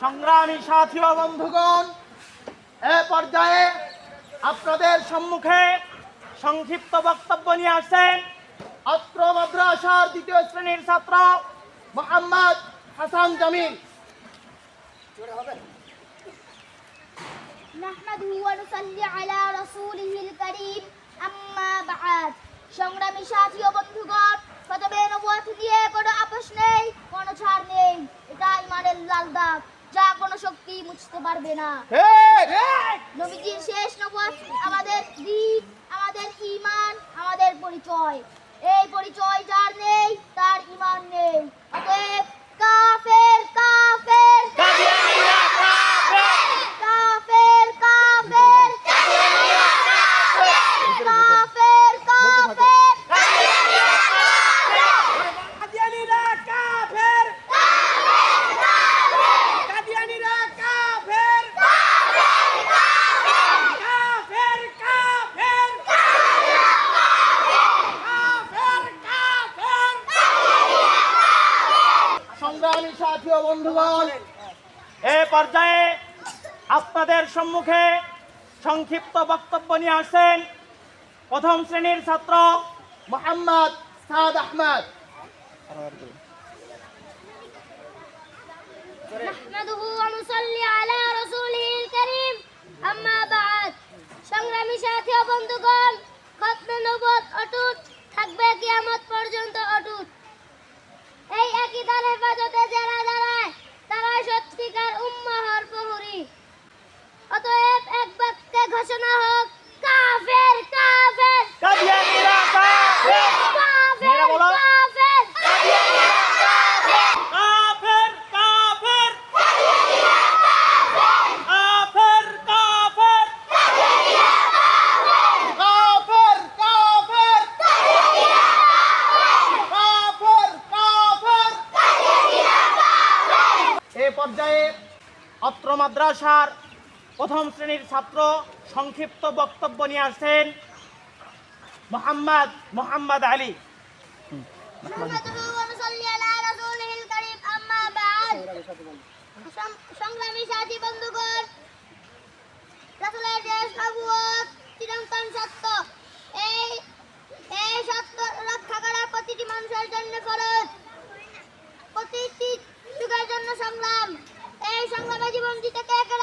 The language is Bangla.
সংগ্রামী সাথী ও বন্ধুগণ এ পর্যায়ে আপনাদের সম্মুখে সংক্ষিপ্ত বক্তব্য নিয়ে আসছেন অত্র মাদ্রাসার দ্বিতীয় শ্রেণীর ছাত্র মোহাম্মদ হাসান জামিল نحمده ونصلي على رسوله الكريم أما بعد সংগ্রামী সাথী ও বন্ধুগণ প্রথমে নবুয়াত দিয়ে কোনো আপোষ নেই কোনো ছাড় নেই এটা ইমানের লাল দাগ যা কোনো শক্তি মুছতে পারবে না। নবীজির শেষ নবুয়াত আমাদের দিন আমাদের ঈমান আমাদের পরিচয়। এই পরিচয় যার নেই সাথী ও বন্ধুগণ এ পর্যায়ে আপনাদের সম্মুখে সংক্ষিপ্ত বক্তব্য নিয়ে আসছেন প্রথম শ্রেণীর ছাত্র মোহাম্মদ সাদ আহমদ نحمده ونصلي على رسوله الكريم أما بعد সংগ্রামী সাথী ও বন্ধুগণ খতমে নবত অটুট থাকবে কিয়ামত পর্যন্ত পর্যায়ে অত্র মাদ্রাসার প্রথম শ্রেণির ছাত্র সংক্ষিপ্ত বক্তব্য নিয়ে আসছেন মোহাম্মদ মোহাম্মদ আলী। সংগ্রামী সাথী বন্ধুগণ, রাসূলের দেশ নবুয়ত চিরন্তন সত্য। রঞ্জিতাকে একা